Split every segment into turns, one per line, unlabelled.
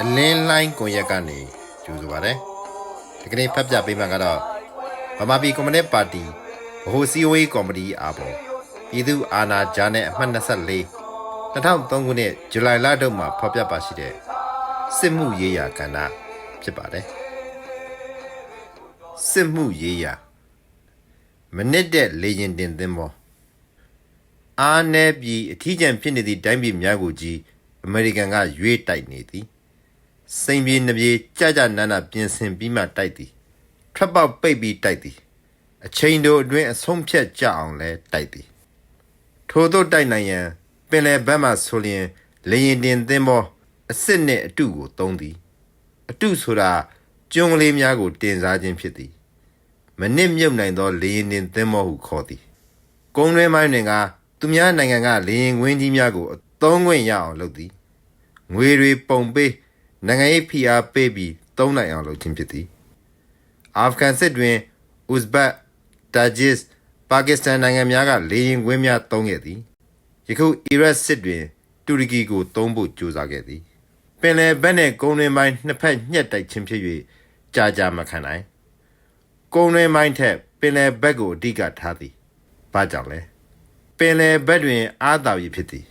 အလင်းလိုင်းကွန်ရက်ကနေကြိုဆိုပါရစေဒီကနေ့ဖတ်ပြပေးမှာကတော့ဗမာပြည်ကွန်မြူနစ်ပါတီဗဟိုစည်းဝေးကော်မတီအားပေါ်ပြည်သူအာဏာကြားနဲ့အမှတ်24 2003ခုနှစ်ဇူလိုင်လတုန်းမှာဖော်ပြပါရှိတဲ့စစ်မှုရေးရာကဏ္ဍဖြစ်ပါတယ်စစ်မှုရေးရာ မနစ်တဲ့လေရင်တင်သင်းပေါ်အာနယ်ပြည်အထီးကျန်ဖြစ်နေသည့်တိုင်းပြည်များကိုကြီးအမေရိကန်ကရွေးတိုက်နေသည်စိန်ပြေနှပြေကြကြနာနာပြင်ဆင်ပြီးမှတိုက်သည်ထွက်ပေါက်ပိတ်ပြီးတိုက်သည် အချိန်တို့အတွင်းအဆုံးဖြတ်ကြအောင်လဲတိုက်သည် ထို့သောတိုက်နိုင်ရန်ပင်လယ်ဘက်မှဆိုလျင်လေရင်တင်သင်းဘောအစ်စ်နှင့်အတုကိုသုံးသည် အတုဆိုတာကျွန်းကလေးများကိုတင်စားခြင်းဖြစ်သည် မနစ်မြုပ်နိုင်သောလေရင်တင်သင်းဘောဟုခေါ်သည်ကုန်းတွင်းမိုင်းတွင်ကသူများနိုင်ငံကလေရင်ကွင်းကြီးများကိုအသုံးခွင့်ရအောင်လုပ်သည်ငွေတွေပုံပေးနိုင်ငံရေးဖိအားပေးပြီးသုံးနိုင်အောင်လုပ်ခြင်းဖြစ်သည်အာဖဂန်စစ်တွင်ဥဇဘတ်တာဂျစ်ပါကစ္စတန်နိုင်ငံများကလေရင်ကွင်းများသုံးခဲ့သည်ယခုအီရတ်စစ်တွင် တူရကီကိုသုံးဖို့ကြိုးစားခဲ့သည်ပင်လယ်ဘက်နှင့်ကုန်းတွင်းပိုင်းနှစ်ဖက်ညှက်တိုက်ခြင်းဖြစ်၍ကြာကြာမခံနိုင် ကုန်းတွင်းပိုင်းထက်ပင်လယ်ဘက်ကိုအဓိကထားသည်ဘာကြောင့်လဲပင်လယ်ဘက်တွင်အားသာရဖြစ်သည်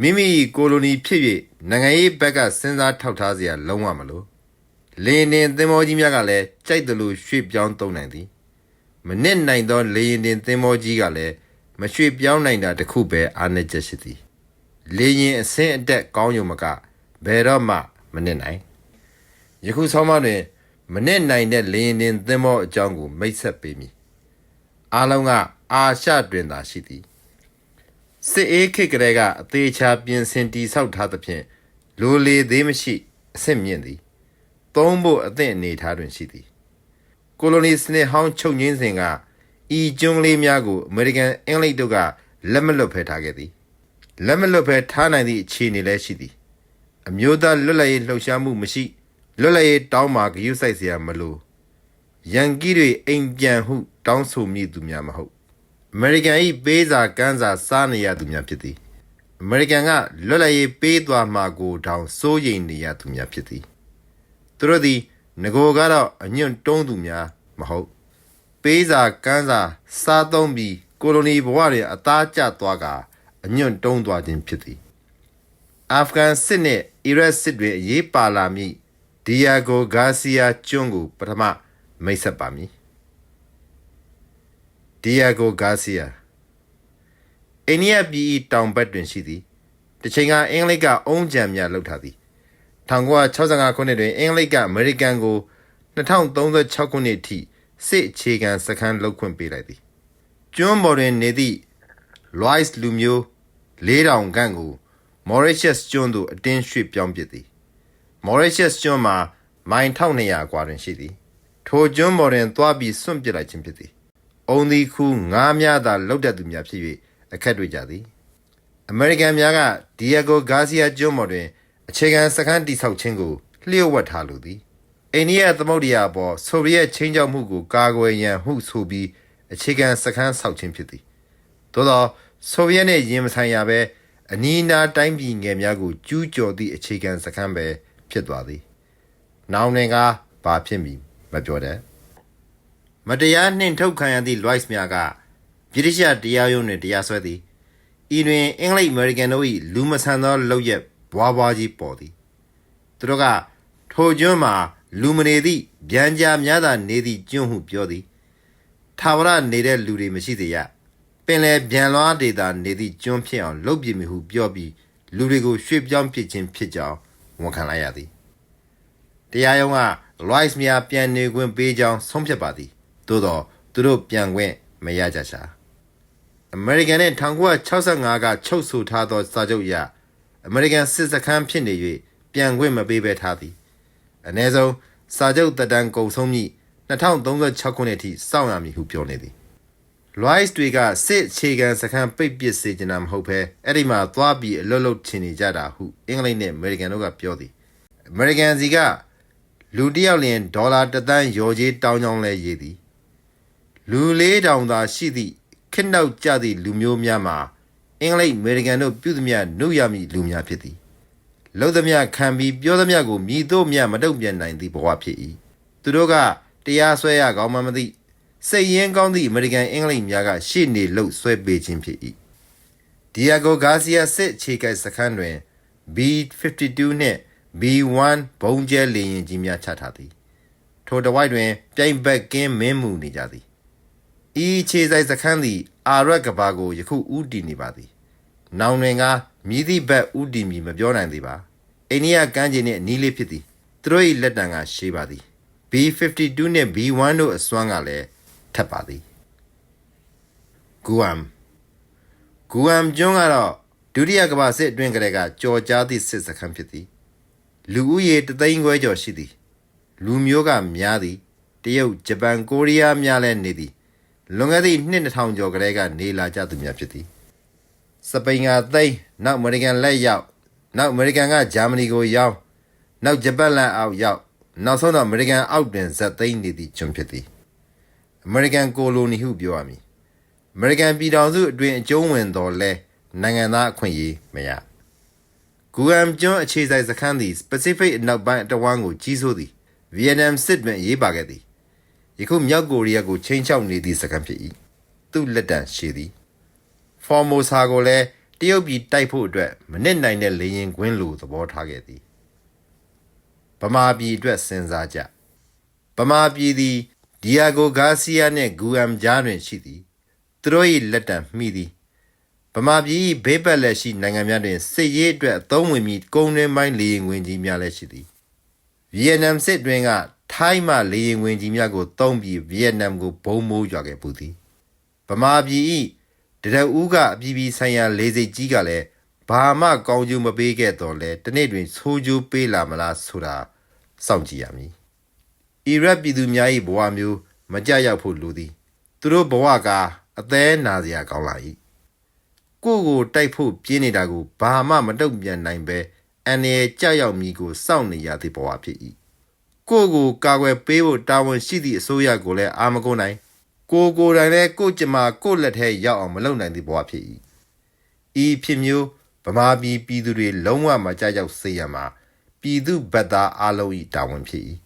မိမိကိုလိုနီဖြစ်၍နိုင်ငံရေးဘက်ကစဉ်းစားထောက်ထားစရာလုံးဝမလိုလေရင်တင်သင်္ဘောကြီးများကလည်းကြိုက်တယ်လို့ရွှေ့ပြောင်းသုံးနိုင်သည်မနစ်နိုင်သောလေရင်တင်သင်္ဘောကြီးကလည်းမရွှေ့ပြောင်းနိုင်တာတစ်ခုပဲအားနည်းချက်ရှိသည်လေရင်အဆင်းအတက်ကောင်းရုံမကဘယ်တော့မှမနစ်နိုင်ယခုဆောင်းမတွင် မနစ်နိုင်တဲ့လေရင်တင်သင်္ဘောအကြောင်းကိုမိတ်ဆက်ပေးမည်အားလုံးကအာရှတွင်သာရှိသည်စစ်အေးခေတ်ကလေးကအသေးချာပြင်ဆင်တီဆောက်ထားသဖြင့်လိုလေသေးမရှိအဆင့်မြင့်သည်သုံးဖို့အသင့်အနေထားတွင်ရှိသည်ကိုလိုနီစနစ်ဟောင်းချုပ်ငင်းစဉ်ကဤကျွန်းလေးများကိုအမေရိကန်အင်္ဂလိပ်တို့ကလက်မလွတ်ဖဲထားခဲ့သည်လက်မလွတ်ဖဲထားနိုင်သည့်အခြေအနေလည်းရှိသည်အမျိုးသားလွတ်လပ်ရေးလှုပ်ရှားမှုမရှိ လွတ်လပ်ရေးတောင်းမှာဂရုစိုက်เสียမလိုရန်ကြီးတွေအိမ်ပြန်ဟုတောင်းဆိုမိသူများမဟုတ် အမေရိကန်၏ပေးစာကမ်းစာစားနေရသူများဖြစ်သည်အမေရိကန်ကလွတ်လပ်ရေးပေးသွားမှာကိုတောင်စိုးရိမ်နေရသူများဖြစ်သည်သူတို့သည်ငကိုကတော့အညွန့်တုံးသူများမဟုတ်ပေးစာကမ်းစာစားသုံးပြီးကိုလိုနီဘဝတွင်အသားကျသွားကအညွန့်တုံးသွားခြင်းဖြစ်သည်အာဖဂန်စစ်နှင့်အီရတ်စစ်တွင်အရေးပါလာမည့် ဒီယာဂိုဂါစီယာကျွန်းကိုပထမမိတ်ဆက်ပါမည်ဒီယာဂိုဂါစီယာအိန္ဒိယပြည်၏တောင်ဘက်တွင်ရှိသည်တစ်ချိန်ကအင်္ဂလိပ်ကအုံးကြံများလှုပ်ထားသည်1965ခုနှစ်တွင်အင်္ဂလိပ်ကအမေရိကန်ကို2036ခုနှစ်ထိစစ်အခြေခံစခန်းလှုပ်ခွင့်ပေးလိုက်သည်ကျွန်းပေါ်တွင်နေသည့် Lois လူမျိုး4000ခန့်ကို Mauritius ကျွန်းသို့အတင်းရွှေ့ပြောင်းပစ်သည် Mauritius ကျွန်းမှာမိုင်1200ကွာတွင်ရှိသည်ထိုကျွန်းပေါ်တွင်သွားပြီးစွန့်ပစ်လိုက်ခြင်းဖြစ်သည်အုံသည်ခုငားများသာလောက်တတ်သူများဖြစ်၍အခက်တွေ့ကြသည်အမေရိကန်များကဒီယဂိုဂါစီယာကျွန်းပေါ်တွင်အခြေခံစခန်းတည်ဆောက်ခြင်းကိုလျှို့ဝှက်ထားလိုသည်အိန္ဒိယသမုဒ္ဒရာပေါ်ဆိုဗီယက်ချင်းကြောက်မှုကိုကာကွယ်ရန်ဟုဆိုပြီးအခြေခံစခန်းဆောက်ခြင်းဖြစ်သည်သို့သောဆိုဗီယက်နှင့်ရင်မဆိုင်ရဘဲအနီးအနားတိုင်းပြည်ငယ်များကိုကျူးကျော်သည့်အခြေခံစခန်းပဲ ဖြစ်သွားသည်နောင်တွင်ကဘာဖြစ်မည်မပြောတတ်မတရားနှင်ထုတ်ခံရသည့် Lois များကဗြိတိရှတရားရုံးတွင်တရားစွဲသည်ဤတွင်အင်္ဂလိပ်အမေရိကန်တို့၏လူမဆန်သောလုပ်ရက်ဘွားဘွားကြီးပေါ်သည်သူတို့ကထိုကျွန်းမှာလူမနေသည့်ဗျံကြားများသာနေသည့်ကျွန်းဟုပြောသည်ထာဝရနေတဲ့လူတွေမရှိသေးရပင်လယ်ဗျံလွားဒေတာနေသည့်ကျွန်းဖြစ်အောင်လုပ်ပြမည်ဟုပြောပြီးလူတွေကိုရွှေ့ပြောင်းပစ်ခြင်းဖြစ်ကြောင်း ဝန်ခံလိုက်ရသည်တရားရုံးက Lois များပြန်နေခွင့်ပေးကြောင်းဆုံးဖြတ်ပါသည်သို့တော့သူတို့ပြန်ခွင့်မရကြရှာအမေရိကန်နဲ့1965ကချုပ်ဆိုထားသောစာချုပ်အရအမေရိကန်စစ်စခန်းဖြစ်နေ၍ပြန်ခွင့်မပေးဘဲထားသည်အ ਨੇ ဆုံးစာချုပ်တက်တန်းကုန်ဆုံးမိ2036ခုနှစ်အထိစောင့်ရမည်ဟုပြောနေသည် Lois တွေကစစ်အခြေခံစခန်းပိတ်ပစ်စေချင်တာမဟုတ်ဘဲအဲ့ဒီမှာသွားပြီးအလွတ်လွတ်ချင်နေကြတာဟုအင်္ဂလိပ်နဲ့အမေရိကန်တို့ကပြောသည်အမေရိကန်စီကလူတစ်ယောက်လျင်ဒေါ်လာတစ်သန်းရော်ကြေးတောင်းကြောင်းလဲရေးသည်လူလေးတောင်သာရှိသည့်ခက်နောက်ကြသည့်လူမျိုးများမှာအင်္ဂလိပ်အမေရိကန်တို့ပြုသမျှနှုတ်ရမည့်လူများဖြစ်သည်လုံသမျှခံပြီးပြောသမျှကိုမြည်တို့မျှမတုံ့ပြန်နိုင်သည့်ဘဝဖြစ်၏သူတို့ကတရားစွဲရကောင်းမှမသိ စိတ်ရင်းကောင်းသည့်အမေရိကန်အင်္ဂလိပ်များကရှေ့နေလှုပ်ဆွဲပေးခြင်းဖြစ်၏ဒီယာဂိုဂါစီယာစစ်ခြေကိုက်စခန်းတွင် B52 နှင့် B1 ဘုံကျဲလေယာဉ်ကြီးများချထားသည်ထိုတစ်ဝိုက်တွင်ပြိုင်ဘက်ကင်းမင်းမှုနေကြသည်ဤခြေဆိုင်စခန်းသည်အာရက်ကဘာကိုယခုဥတီနေပါသည်နောင်တွင်ကမြည်သည့်ဘက်ဥတီမီမပြောနိုင်သေးပါအိန္ဒိယကမ်းခြေနှင့်အနီးလေးဖြစ်သည်သူတို့၏လက်တံကရှေးပါသည် B52 နှင့် B1 တို့အစွမ်းကလည်း ထပ်ပါသည်ဂူအမ်ဂူအမ်ကျွန်းကတော့ဒုတိယကမ္ဘာစစ်အတွင်းကလေးကကြော်ကြားသည့်စစ်စခန်းဖြစ်သည် လူဦးရေတသိန်းခွဲကျော်ရှိသည် လူမျိုးကများသည်တရုတ်ဂျပန်ကိုရီးယားများလည်းနေသည်လွန်ခဲ့သည့်နှစ်2000ကျော်ကလေးကနေလာကြသူများဖြစ်သည်စပိန်ကသိန်းနောက်အမေရိကန်လက်ရောက်နောက်အမေရိကန်ကဂျာမနီကိုရောက်နောက်ဂျပန်လက်အောက်ရောက်နောက်ဆုံးတော့အမေရိကန်အောက်တွင်ဇက်သိန်းနေသည့်ကျွန်ဖြစ်သည် အမေရိကန်ကိုလိုနီဟုပြောရမည်အမေရိကန်ပြည်ထောင်စုအတွင်းအကျုံးဝင်တော်လဲနိုင်ငံသားအခွင့်အရေးမရဂူအမ်ကျွန်းအခြေစိုက်စခန်းသည် Pacific အနောက်ပိုင်းအတဝမ်းကိုကြီးစိုးသည်ဗီယက်နမ်စစ်တွင်အရေးပါခဲ့သည်ယခုမြောက်ကိုရီးယားကိုချိန်ချောက်နေသည့်စခန်းဖြစ်၏သူ့လက်တံရှည်သည်ဖော်မိုဆာကိုလည်းတရုတ်ပြည်တိုက်ဖို့အတွက်မနစ်နိုင်တဲ့လေရင်ကွင်းလိုသဘောထားခဲ့သည်ဗမာပြည်အတွက်စဉ်းစားကြဗမာပြည်သည် ဒီယာဂိုဂါစီယာနှင့်ဂူအမ်ကြားတွင်ရှိသည်သူတို့၏လက်တံမှီသည်ဗမာပြည်၏ဘေးပတ်လက်ရှိနိုင်ငံများတွင်စစ်ရေးအတွက်အသုံးဝင်ပြီးကုန်တွင်ပိုင်းလေရင်ဝင်ကြီးများလည်းရှိသည်ဗီယက်နမ်စစ်တွင်ကထိုင်းမှလေရင်ဝင်ကြီးများကိုတုံးပြီးဗီယက်နမ်ကိုဘုံမိုးရွာခဲ့ပူသည်ဗမာပြည်၏တရဦးကအပြည်ပြည်ဆိုင်ရာလေစိတ်ကြီးကလည်းဘာမှကောင်းကျိုးမပေးခဲ့တော့လဲတနေ့တွင်ဆိုးကျိုးပေးလာမလားဆိုတာစောင့်ကြည့်ရမည် အီရတ်ပြည်သူများ၏ဘဝမျိုးမကြရောက်ဖို့လိုသည်သူတို့ဘဝကအသေးနာစရာကောင်းလာ၏ကိုယ့်ကိုတိုက်ဖို့ပြင်းနေတာကိုဘာမှမတုံ့ပြန်နိုင်ပဲအန်ရယ်ကြောက်ရောက်မိကိုစောင့်နေရသည့်ဘဝဖြစ်၏ကိုယ့်ကိုကာကွယ်ပေးဖို့တာဝန်ရှိသည့်အစိုးရကိုလည်းအာမကုန်နိုင်ကိုယ်ကိုယ်တိုင်လည်းကိုယ့်ကြမ္မာကိုယ့်လက်ထဲရောက်အောင်မလုပ်နိုင်သည့်ဘဝဖြစ်၏ဤဖြစ်မျိုးဗမာပြည်ပြည်သူတွေလုံးဝမကြောက်ရောက်စေရမှာပြည်သူဗတ်သားအလုံး၏တာဝန်ဖြစ်၏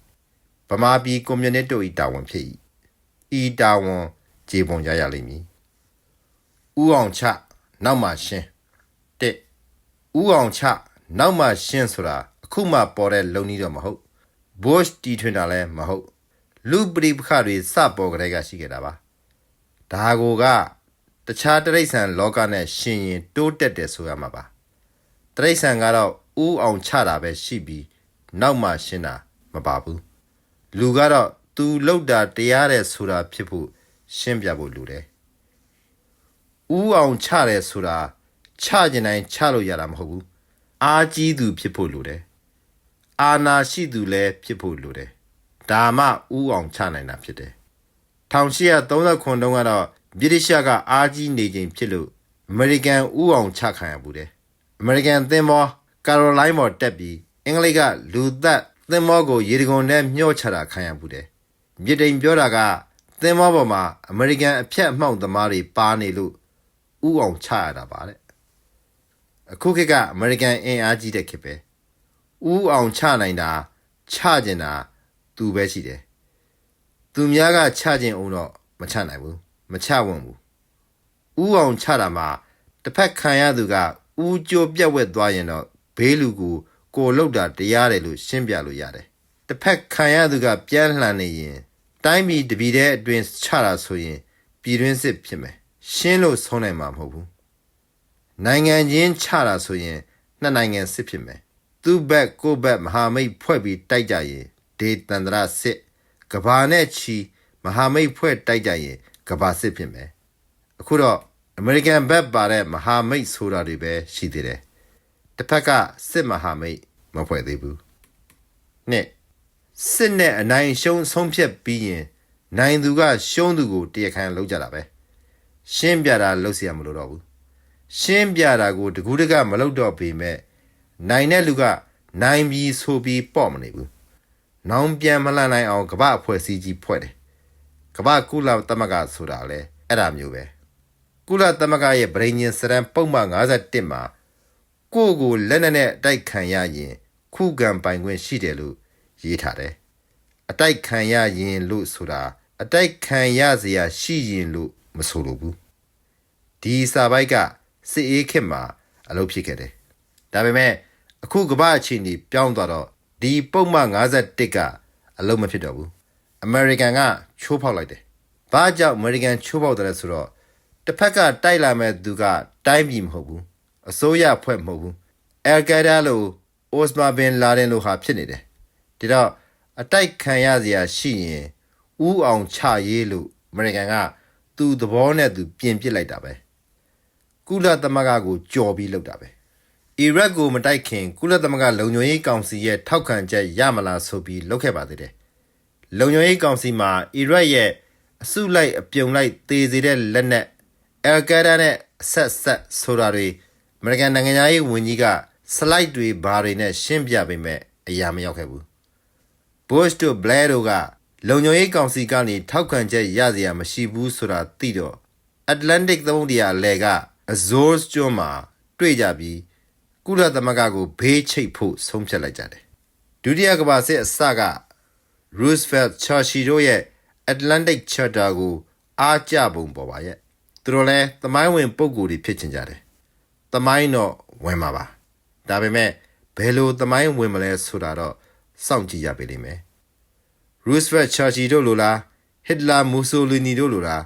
ဗမာပြည်ကွန်မြူနစ်တို့၏တာဝန်ဖြစ်၏ဤတာဝန်ခြေပုံရရလိမ့်မည်ဥအောင်ချနောက်မှရှင်းတစ်ဥအောင်ချနောက်မှရှင်းဆိုတာအခုမှပေါ်တဲ့လုံနည်းတော့မဟုတ် Bush တီထွင်တာလည်းမဟုတ်လူပရိပခတွေစပေါ်ကြတဲ့ကရှိခဲ့တာပါဒါကိုကတခြားတရိษံလောကနဲ့ရှင်ရင်တိုးတက်တယ်ဆိုရမှာပါတရိษံကတော့ဥအောင်ချတာပဲရှိပြီးနောက်မှရှင်းတာမပါဘူး လူကတော့သူလောက်တာတရားတယ်ဆိုတာဖြစ်ဖို့ရှင်းပြဖို့လိုတယ်ဥအောင်ချတယ်ဆိုတာချကျင်တိုင်းချလို့ရတာမဟုတ်ဘူးအာကြီးသူဖြစ်ဖို့လိုတယ်အာနာရှိသူလည်းဖြစ်ဖို့လိုတယ်ဒါမှဥအောင်ချနိုင်တာဖြစ်တယ်1839ခုတုန်းကတော့ဗြိတိရှကအာကြီးနေချိန်ဖြစ်လို့အမေရိကန်ဥအောင်ချခံရဘူးတယ်အမေရိကန်သင်္ဘောကာရိုလိုင်းပေါ်တက်ပြီးအင်္ဂလိပ်ကလူသက် သင်္ဘောကိုရေတံခွန်နဲ့မျှောချတာခံရဘူးတယ်ဗြိတိန်ပြောတာကသင်္ဘောပေါ်မှာအမေရိကန်အဖြတ်အမှောက်သမားတွေပါနေလို့ဥအောင်ချရတာပါတဲ့အခုခေတ်ကအမေရိကန်အင်အားကြီးတဲ့ခေတ်ပဲဥအောင်ချနိုင်တာချကျင်တာသူပဲရှိတယ်သူများကချကျင်အောင်တော့မချနိုင်ဘူးမချဝံ့ဘူးဥအောင်ချတာမှာတစ်ဖက်ခံရသူကဥကြိုပြက်ဝက်သွားရင်တော့ဘေးလူကို ကိုလောက်တာတရားတယ်လို့ရှင်းပြလို့ရတယ်တစ်ဖက်ခံရသူကပြန်လှန်နေရင်တိုင်းပြည်တပြည်တဲ့အတွင်းချတာဆိုရင်ပြည်တွင်းစစ်ဖြစ်မယ်ရှင်းလို့ဆုံးနိုင်မှာမဟုတ်ဘူးနိုင်ငံချင်းချတာဆိုရင်နှစ်နိုင်ငံစစ်ဖြစ်မယ်သူ့ဘက်ကိုယ့်ဘက်မဟာမိတ်ဖွဲ့ပြီးတိုက်ကြရင်ဒေတန္တရစစ်ကဘာနဲ့ချီမဟာမိတ်ဖွဲ့တိုက်ကြရင်ကဘာစစ်ဖြစ်မယ်အခုတော့အမေရိကန်ဘက်ပါတဲ့မဟာမိတ်ဆိုတာတွေပဲရှိသေးတယ် တစ်ဖက်ကစစ်မဟာမိတ်မဖွဲ့သေးဘူးနှစ်စစ်နဲ့အနိုင်ရှုံးဆုံးဖြတ်ပြီးရင်နိုင်သူကရှုံးသူကိုတရားခံလုပ်ကြတာပဲရှင်းပြတာလုပ်เสียမလို့တော့ဘူးရှင်းပြတာကိုတကူးတကမလုပ်တော့ပေမဲ့နိုင်တဲ့လူကနိုင်ပြီးဆိုပြီးပေါ့မနေဘူးနောင်ပြန်မလှန်နိုင်အောင်ကပအဖွဲ့စည်းကြီးဖွဲ့တယ် ကမ္ဘာကုလသမဂ္ဂဆိုတာလေအဲ့ဒါမျိုးပဲကုလသမဂ္ဂရဲ့ဗြိဉ္ဉ်စရန်ပုံမှန်51မှာ ကိုယ့်ကိုလက်နက်နဲ့အတိုက်ခံရရင် ခုခံပိုင်ခွင့်ရှိတယ်လို့ရေးထားတယ်အတိုက်ခံရရင်လို့ဆိုတာအတိုက်ခံရစရာရှိရင်လို့မဆိုလိုဘူးဒီစာပိုက်ကစစ်အေးခေတ်မှာအလုပ်ဖြစ်ခဲ့တယ်ဒါပေမဲ့အခုကမ္ဘာအခြေအနေပြောင်းသွားတော့ဒီပုံမှန်51ကအလုပ်မဖြစ်တော့ဘူးအမေရိကန်ကချိုးဖောက်လိုက်တယ်ဘာကြောင့်အမေရိကန်ချိုးဖောက်တယ်လဲဆိုတော့တစ်ဖက်ကတိုက်လာမဲ့သူကတိုင်းပြည်မဟုတ်ဘူး အစိုးရဖွဲ့မဟုတ်ဘူးအယ်ကာဒါလို့အိုစမာဘင်လာဒင်လို့ဟာဖြစ်နေတယ်ဒီတော့အတိုက်ခံရစရာရှိရင်ဥအောင်ချရေးလို့အမေရိကန်ကသူ့သဘောနဲ့သူပြင်ပစ်လိုက်တာပဲကုလသမဂ္ဂကိုကြော်ပြီးလုပ်တာပဲအီရတ်ကိုမတိုက်ခင်ကုလသမဂ္ဂလုံခြုံရေးကောင်စီရဲ့ထောက်ခံချက်ရမလားဆိုပြီးလုပ်ခဲ့ပါသေးတယ်။လုံခြုံရေးကောင်စီမှာအီရတ်ရဲ့အစုလိုက်အပြုံလိုက်သေစေတဲ့လက်နက်အယ်ကာဒါနဲ့အဆက်ဆက်ဆိုတာတွေ အမေရိကန်နိုင်ငံသားရေးဝန်ကြီးကစလိုက်တွေဘာတွေနဲ့ရှင်းပြပေးမဲ့အရာမရောက်ခဲ့ဘူး။ Bush တို့ Blair တို့ကလုံခြုံရေးကောင်စီကနေထောက်ခံချက်ရစရာမရှိဘူးဆိုတာသိတော့ Atlantic သမုဒ္ဒရာအလယ်က Azores ကျွန်းမှာတွေ့ကြပြီးကုလသမဂ္ဂကိုဘေးချိတ်ဖို့ဆုံးဖြတ်လိုက်ကြတယ်။ဒုတိယကမ္ဘာစစ်အစက Roosevelt Churchill တို့ရဲ့ Atlantic Charter ကိုအားကျပုံပေါ်ပါရဲ့။သူတို့လည်းသမိုင်းဝင်ပုံကိုယ်တွေဖြစ်ချင်ကြတယ်။ သမိုင်းတော့ဝင်မှာပါ။ဒါပေမဲ့ဘယ်လိုသမိုင်းဝင်မလဲဆိုတာတော့စောင့်ကြည့်ရပေလိမ့်မယ်။ Roosevelt Churchill တို့လိုလား Hitler Mussolini တို့လိုလား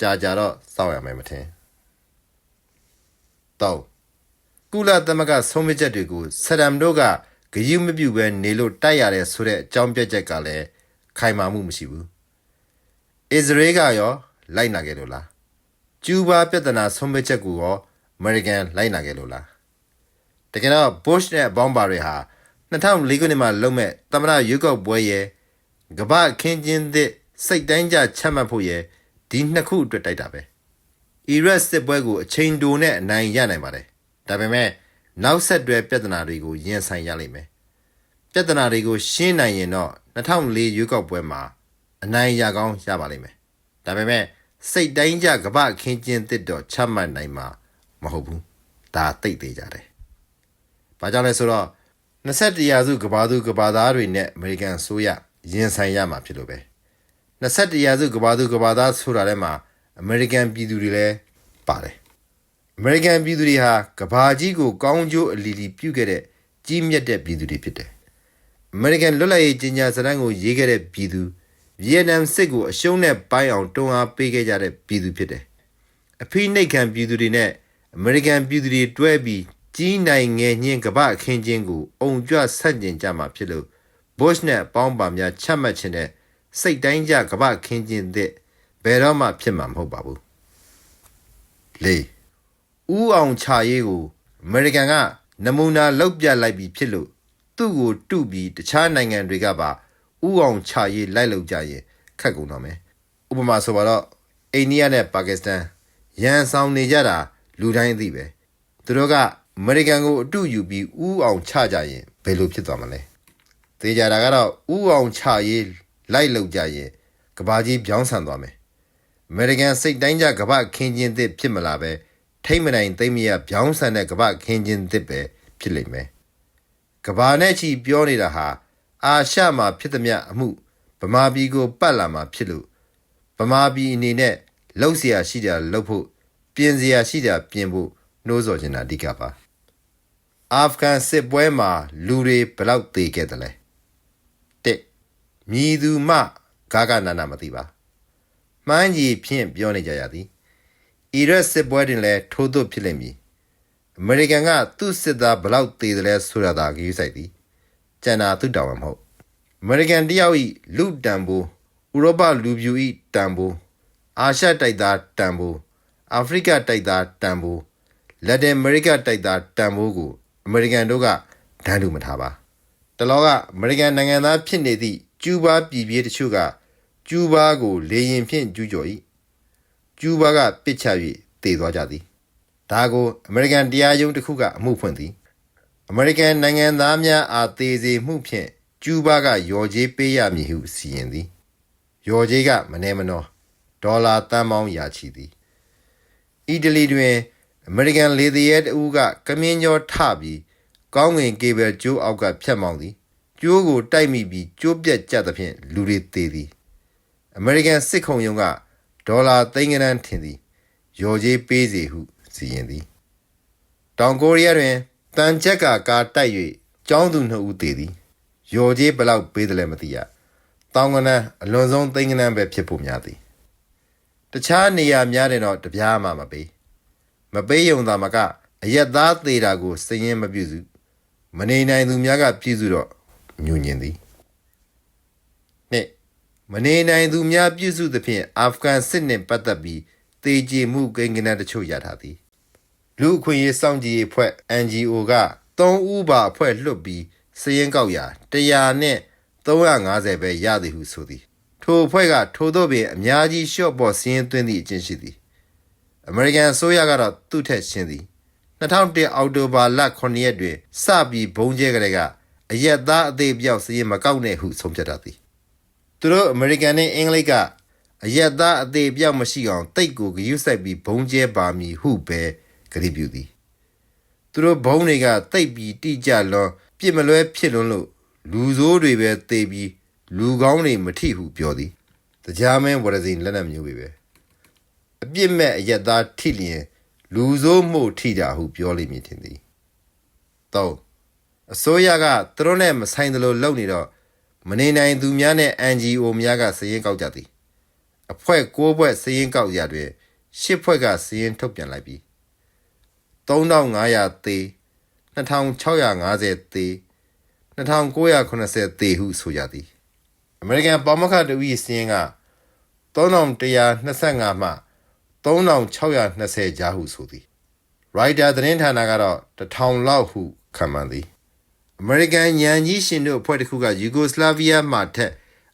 ကြာကြာတော့စောင့်ရမယ်မထင်။တော့ကုလသမဂ္ဂဆုံးဖြတ်ချက်တွေကိုဆဒမ်တို့ကဂရုမပြုဘဲနေလို့တိုက်ရတယ်ဆိုတဲ့အကြောင်းပြချက်ကလည်းခိုင်မာမှုမရှိဘူး။အစ္စရေးကရော လိုက်နာခဲ့လို့လား။ကျူးဘာပြဿနာဆုံးဖြတ်ချက်ကိုရော အမေရိကန်လိုက်နာခဲ့လို့လား။တကယ်တော့ Bush နဲ့ဘောင်းဘာတွေဟာ2004ခုနှစ်မှာလုံမဲ့သမ္မတရွေးကောက်ပွဲရဲ့ကမ္ဘာအခင်းကျင်းသစ်စိတ်တိုင်းကြချမှတ်ဖို့ရဲ့ဒီနှစ်ခုအတွက်တိုက်တာပဲ။အီရတ်စစ်ပွဲကိုအချိန်တိုနဲ့အနိုင်ရနိုင်ပါတယ်။ဒါပေမဲ့နောက်ဆက်တွဲပြဿနာတွေကိုရင်ဆိုင်ရလိမ့်မယ်။ပြဿနာတွေကိုရှင်းနိုင်ရင်တော့2004ရွေးကောက်ပွဲမှာအနိုင်ရကောင်းရပါလိမ့်မယ်။ဒါပေမဲ့စိတ်တိုင်းကြကပ္ပခင်းကျင်းသစ်တော့ချမှတ်နိုင်မှာ မဟုတ်ဘူး။ဒါသိသေးကြတယ်။ဘာကြောင့်လဲဆိုတော့21ရာစုကဘာသူကဘာသားတွေနဲ့အမေရိကန်အစိုးရရင်ဆိုင်ရမှာဖြစ်လို့ပဲ။21ရာစုကဘာသူကဘာသားဆိုတာထဲမှာအမေရိကန်ပြည်သူတွေလည်းပါတယ်။အမေရိကန်ပြည်သူတွေဟာကဘာကြီးကိုကောင်းကျိုးအလီလီပြုခဲ့တဲ့ကြီးမြတ်တဲ့ပြည်သူတွေဖြစ်တယ်။အမေရိကန်လွတ်လပ်ရေးကြီးညာစတမ်းကိုရေးခဲ့တဲ့ပြည်သူဗီယက်နမ်စစ်ကိုအရှုံးနဲ့ပိုင်းအောင်တွန်းအားပေးခဲ့ကြတဲ့ပြည်သူဖြစ်တယ်။အဖိနှိတ်ခံပြည်သူတွေနဲ့ အမေရိကန်ပြည်သူတွေတွဲပြီးကြီးနိုင်ငယ်ညင်းကပ္ပအခင်းချင်းကိုအုံကြွဆန့်ကျင်ကြမှာဖြစ်လို့ Bush နဲ့ပေါင်းပါများချမှတ်ခြင်းနဲ့စိတ်တိုင်းကြကပ္ပအခင်းချင်းသစ်ဘယ်တော့မှဖြစ်မှာမဟုတ်ပါဘူး။လေးဥအောင်ချရေးကိုအမေရိကန်ကနမူနာလောက်ပြလိုက်ပြီးဖြစ်လို့သူ့ကိုတုပြီးတခြားနိုင်ငံတွေကပါဥအောင်ချရေးလိုက်လောက်ကြရင်ခက်ကုန်တော့မယ်ဥပမာဆိုပါတော့အိန္ဒိယနဲ့ပါကစ္စတန်ရန်ဆောင်နေကြတာ လူတိုင်းသိပဲသူတို့ကအမေရိကန်ကိုအတူယူပြီးဥအောင်ချကြရင်ဘယ်လိုဖြစ်သွားမလဲသေကြတာကတော့ဥအောင်ချရေးလိုက်လောက်ကြရင်ကဘာကြီးပြောင်းဆန်သွားမယ် အမေရိကန်စိတ်တိုင်းကြကမ္ဘာခင်းချင်းသစ်ဖြစ်မလာပဲထိမ့်မနိုင်သိမ့်မရဗျောင်းဆန်တဲ့ကမ္ဘာခင်းချင်းသစ်ပဲဖြစ်လိမ့်မယ်ကမ္ဘာနဲ့ချီပြောနေတာဟာအာရှမှာဖြစ်သည်မြအမှုဗမာပြည်ကိုပတ်လာမှာဖြစ်လို့ဗမာပြည်အနေနဲ့လှုပ်เสียရှိတာလှုပ်ဖို့ ပြင်စရာရှိတာပြင်ဖို့နှိုးဆော်ချင်တာအဓိကပါအာဖဂန်စစ်ပွဲမှာလူတွေဘလောက်သေခဲ့တယ်လဲ၁မြည်သူမှဂါဂနာနာမသိပါမှန်းကြီးဖြင့်ပြောနေကြရသည်အီရတ်စစ်ပွဲတွင်လည်းထိုးသွဖြစ်လိမ့်မည်အမေရိကန်ကသူ့စစ်သားဘလောက်သေတယ်လဲဆိုတာသာကြီးဆိုင်သည်ကျန်တာသူ့တောင်းမှာမဟုတ်အမေရိကန်တယောက်ဤလူတံပိုးဥရောပလူပြူဤတံပိုးအာရှတိုက်သားတံပိုး အာဖရိကတိုက်သားတန်ဖိုးလက်တင်အမေရိကတိုက်သားတန်ဖိုးကိုအမေရိကန်တို့ကဒန်းတူမထားပါတလောကအမေရိကန်နိုင်ငံသားဖြစ်နေသည့်ကျူးဘားပြည်ပြေးတချို့ကကျူးဘားကိုလေရင်ဖြင့်ကျူးကျော်၏ကျူးဘားကပစ်ချ၍တည်သွားကြသည်ဒါကိုအမေရိကန်တရားရုံးတစ်ခုကအမှုဖွင့်သည်အမေရိကန်နိုင်ငံသားများအားသေစေမှုဖြင့်ကျူးဘားကရော်ကြေးပေးရမည်ဟုစီရင်သည်ရော်ကြီးကမနေမနောဒေါ်လာတန်ပေါင်းရာချီသည် အီတလီတွင်အမေရိကန်လေသည်ရဲတဦးကကမင်းကျော်ထပြီးကောင်းငင်ကေဘယ်ကျိုးအောက်ကဖြတ်မောင်းသည်ကျိုးကိုတိုက်မိပြီးကျိုးပြက်ကျသဖြင့်လူတွေသေသည်အမေရိကန်စစ်ခုံရုံးကဒေါ်လာသိန်းကနန်းထင်သည်ရော်ကြီးပေးစီဟုစီရင်သည်တောင်ကိုရီးယားတွင်တန်ချက်ကကာတိုက်၍ကျောင်းသူနှစ်ဦးသေသည်ရော်ကြီးဘယ်လောက်ပေးတယ်လဲမသိရတောင်ကနန်းအလွန်ဆုံးသိန်းကနန်းပဲဖြစ်ဖို့များသည် တခြားနေရာများတယ်တော့တပြားမှမပေးမပေးယုံသာမကအရက်သားသေးတာကိုစည်ရင်မပြုစုမနေနိုင်သူများကပြုစုတော့ညူညင်သည်နှစ်မနေနိုင်သူများပြုစုသဖြင့်အာဖဂန်စစ်နှင့်ပတ်သက်ပြီးတေကြည်မှုကိန်းဂဏန်းတချို့ရထားသည်လူအခွင့်အရေးစောင့်ကြည့်ရေးအဖွဲ့ NGO က3ဦးပါအဖွဲ့လွတ်ပြီးစည်ရင်ကောက်ရာ100နဲ့350ပဲရသည်ဟုဆိုသည် ထိုအဖွဲ့ကထို့သောပင်အများကြီးရှော့ပေါ်စည်ရင်သွင်းသည့်အကျင့်ရှိသည်အမေရိကန်အစိုးရကတော့သူ့ထက်ရှင်းသည်2001အောက်တိုဘာလ9ရက်တွင်စပြီးဘုံကျဲကလေးကအရက်သားအသေးပြောက်စည်ရင်မကောက်နဲ့ဟုဆုံးဖြတ်တတ်သည်သူတို့အမေရိကန်နဲ့အင်္ဂလိပ်ကအရက်သားအသေးပြောက်မရှိအောင်တိတ်ကိုဂရုစိုက်ပြီးဘုံကျဲပါမည်ဟုပဲဂရိပြုသည်သူတို့ဘုံတွေကတိတ်ပြီးတိကြလွန်ပြစ်မလွဲဖြစ်လွန်းလို့လူဆိုးတွေပဲတေပြီး လူကောင်းတွေမထိဟုပြောသည်တရားမင်းဝရဇင်လက်နက်မျိုးပဲပဲအပြစ်မဲ့အရက်သားထိလျင်လူဆိုးမှုထိတာဟုပြောလိမ့်မည်ထင်သည်တော့အစိုးရကသူတို့နဲ့မဆိုင်သလိုလုပ်နေတော့မနေနိုင်သူများနဲ့ NGO များကစည်ရင်ကောက်ကြသည်အဖွဲ့၉ဖွဲ့စည်ရင်ကောက်ရတွင်၈ဖွဲ့ကစည်ရင်ထုတ်ပြန်လိုက်ပြီ3500သေ2650သေ2980သေဟုဆိုကြသည် အမေရိကန်ပေါမခတူဤစင်းက3125မှ3620ကြားဟုဆိုသည်ရိုက်တာသတင်းဌာနကတော့1000လောက်ဟုခံမှန်းသည်အမေရိကန်ညံကြီးရှင်တို့အဖွဲ့တစ်ခုကယူဂိုစလာဗီးယားမှာထက်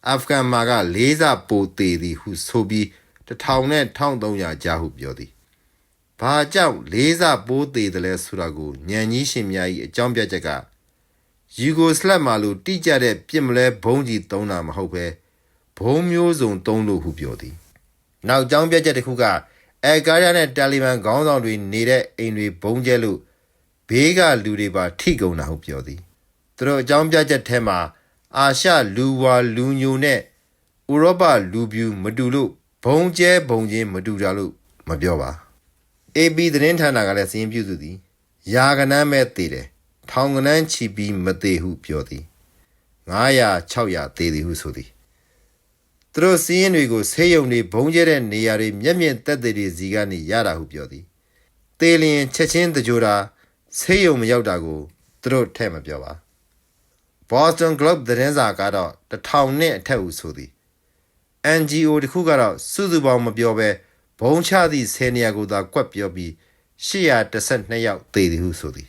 အာဖဂန်မှာကလေးစားပိုသေးသည်ဟုဆိုပြီး1000နဲ့1300ကြားဟုပြောသည်ဘာကြောင့်လေးစားပိုးသေးတယ်လဲဆိုတာကိုညံကြီးရှင်များ၏အကြောင်းပြချက်က ယူဂိုစလတ်မာလိုတိကျတဲ့ပြစ်မလဲဘုံကြီးသုံးတာမဟုတ်ပဲဘုံမျိုးစုံသုံးလို့ဟုပြောသည်နောက်အကြောင်းပြချက်တစ်ခုကအဲကားရနဲ့တာလီဘန်ခေါင်းဆောင်တွေနေတဲ့အိမ်တွေဘုံကျဲလို့ဘေးကလူတွေပါထိကုန်တာဟုပြောသည်သူတို့အကြောင်းပြချက်ထဲမှာအာရှလူဝါလူညိုနဲ့ဥရောပလူပြူမတူလို့ဘုံကျဲဘုံချင်းမတူကြလို့မပြောပါ AB သတင်းဌာနကလည်းစီရင်ပြုစုသည်ယာကနန်းမဲ့သေးတယ် ထောင်ကနန်းချီပြီးမသေးဟုပြောသည်900 600သေးသည်ဟုဆိုသည်သူတို့စီရင်တွေကိုဆေးရုံတွေဘုံကျဲတဲ့နေရာတွေမျက်မြင်သက်သေတွေစီကနေရတာဟုပြောသည်သေလျင်ချက်ချင်းတကြိုတာဆေးရုံမရောက်တာကိုသူတို့ထဲ့မပြောပါ Boston Globe သတင်းစာကတော့တစ်ထောင်နဲ့အထက်ဟုဆိုသည် NGO တခုကတော့စုစုပေါင်းမပြောဘဲဘုံချသည့်10နေရာကိုသာကွက်ပြောပြီး812ယောက်သေသည်ဟုဆိုသည်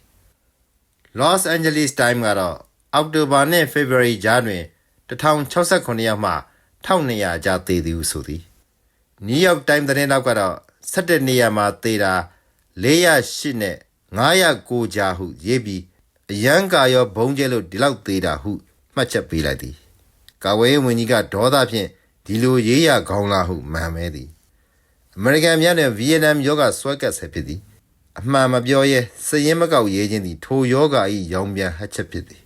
Los Angeles Times ကတော့အောက်တိုဘာနဲ့ February ကြားတွင်1069ယောက်မှ1200ကြားသေသည်ဟုဆိုသည် New York Times သတင်းတောက်ကတော့17နေရာမှာသေတာ408နဲ့909ကြားဟုရေးပြီးအရန်ကာရောဘုံကျဲလို့ဒီလောက်သေးတာဟုမှတ်ချက်ပေးလိုက်သည်ကာဝေးဝန်ကြီးကဒေါသဖြင့်ဒီလိုရေးရကောင်းလားဟုမှန်မဲသည်အမေရိကန်များနဲ့ဗီယက်နမ်ယောဂဆွဲကပ်ဆဲဖြစ်သည် အမှန်မပြောရဲစည်ရင်မကောက်ရေးခြင်းသည်ထိုယောဂ၏ရောင်ပြန်ဟတ်ချက်ဖြစ်သည်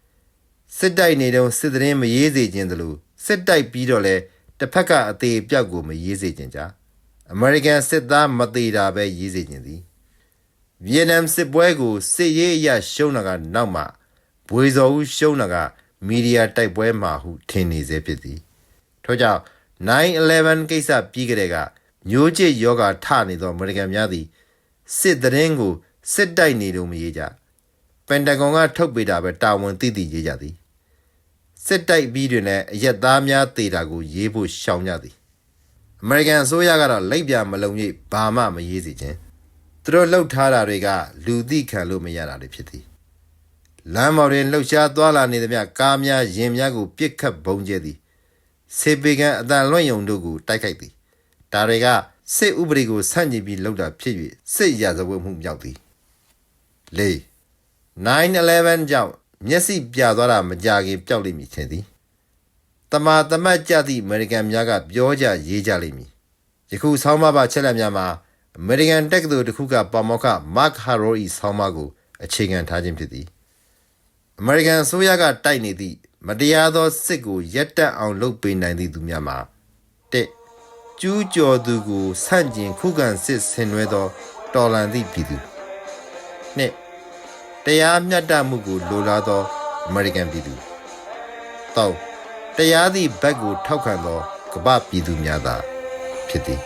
စစ်တိုက်နေတုန်းစစ်သတင်းမရေးစေခြင်းတလို့စစ်တိုက်ပြီးတော့လဲတစ်ဖက်ကအသေးအပြောက်ကိုမရေးစေခြင်းကြအမေရိကန်စစ်သားမသေးတာပဲရေးစေခြင်းသည်ဗီယက်နမ်စစ်ပွဲကိုစစ်ရေးအရရှုံးတာကနောက်မှဘွေစော်ဦးရှုံးတာကမီဒီယာတိုက်ပွဲမှာဟုထင်နေစေဖြစ်သည်ထို့ကြောင့်9/11ကိစ္စပြီးကြတဲ့ကမျိုးချစ်ယောဂထနေသောအမေရိကန်များသည် စစ်သတင်းကိုစစ်တိုက်နေလို့မရေးကြပန်တဂွန်ကထုတ်ပေးတာပဲတာဝန်သိသိရေးကြသည်စစ်တိုက်ပြီးတွင်လည်းအရက်သားများတေတာကိုရေးဖို့ရှောင်ကြသည်အမေရိကန်အစိုးရကတော့လက်ပြမလုံရိပ်ဘာမှမရေးစီခြင်းသူတို့လှုပ်ထားတာတွေကလူသိခံလို့မရတာတွေဖြစ်သည်လမ်းမော်တွင်လှုပ်ရှားသွားလာနေသမျှကားများရင်များကိုပြစ်ခတ်ပုံကျဲသည်စေပေကန်အတန်လွင့်ယုံတို့ကိုတိုက်ခိုက်သည်ဒါတွေက စစ်ဥပဒေကိုဆန့်ကျင်ပြီးလုပ်တာဖြစ်၍စစ်ရာဇဝတ်မှုမြောက်သည်၄9/11ကြောင့်မျက်စိပြသွားတာမကြခင်ပျောက်လိမ့်မည်ထင်သည်တမာတမတ်ကြသည့်အမေရိကန်များကပြောကြရေးကြလိမ့်မည်ယခုဆောင်းပါးပါချက်လက်များမှာအမေရိကန်တက္ကသိုလ်တစ်ခုကပါမောက္ခမတ်ဟာရိုဤဆောင်းပါးကိုအခြေခံထားခြင်းဖြစ်သည်အမေရိကန်အစိုးရကတိုက်နေသည့်မတရားသောစစ်ကိုရပ်တန့်အောင်လုပ်ပေးနိုင်သည့်သူများမှာတစ် ကျူးကျော်သူကိုဆန့်ကျင်ခုခံစစ်ဆင်နွှဲသောတော်လှန်သည့်ပြည်သူနှစ်တရားမျှတမှုကိုလိုလားသောအမေရိကန်ပြည်သူတော့တရားသည့်ဘက်ကိုထောက်ခံသောကမ္ဘာပြည်သူများသာဖြစ်သည်